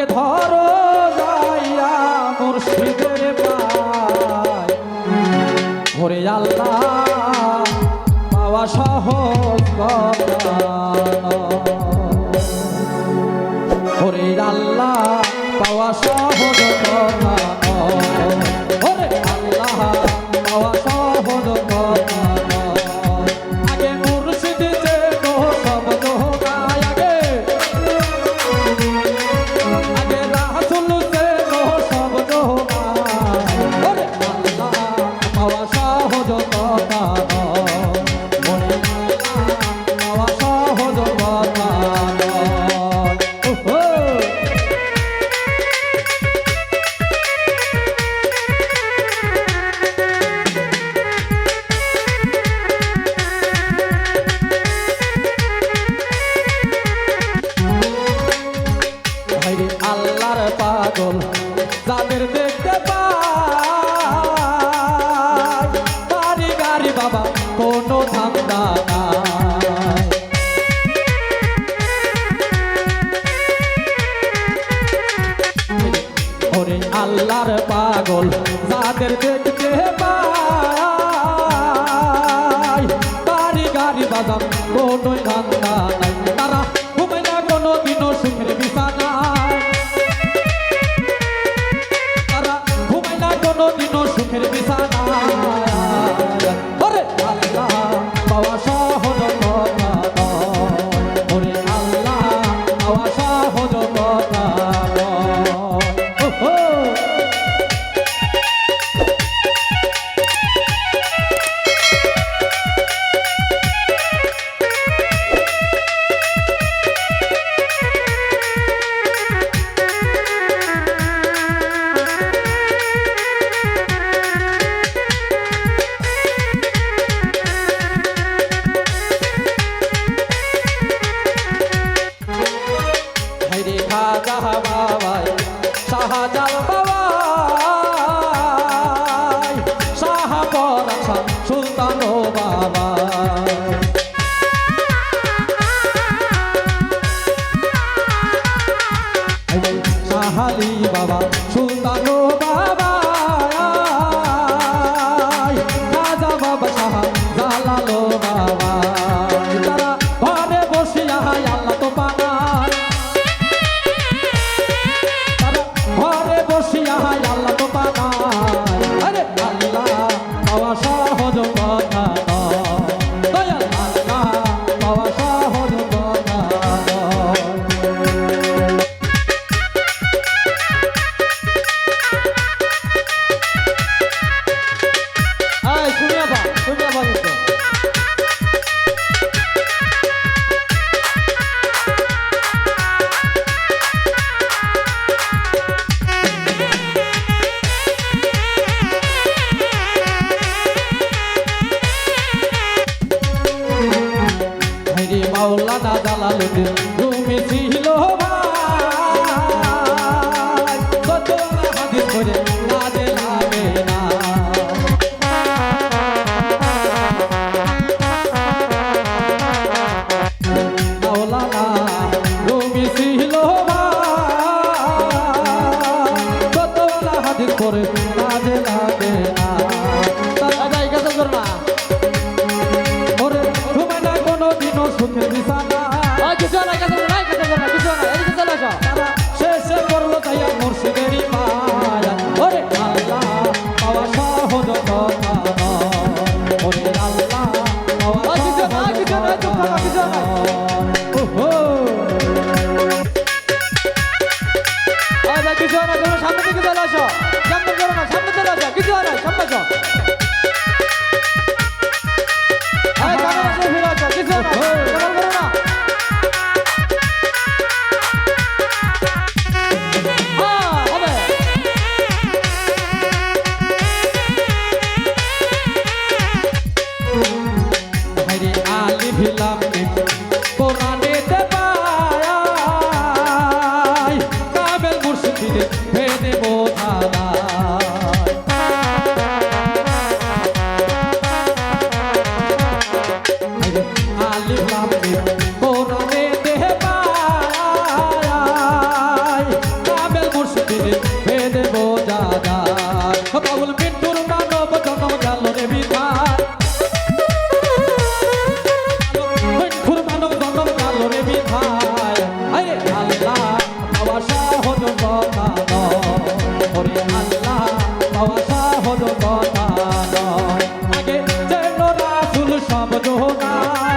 আমাকে ধরো যাইয়া মুর্শিদের পায় ভরে আল্লাহ, পাওয়া সহজ ভরে আল্লাহ, পাওয়া সহজ আল্লাহ, পাওয়া সহজ পাগল যাদের দেখতে পাই। গাড়ি বাবা কোনো ধান্দা হারি বাবা সুলতানো ஆனது কিছু হয় না তোমরা সামনে থেকে চলে আসো। সামনে চলো না সামনে চলে আসো। কিছু হয় না সামনে আসো। না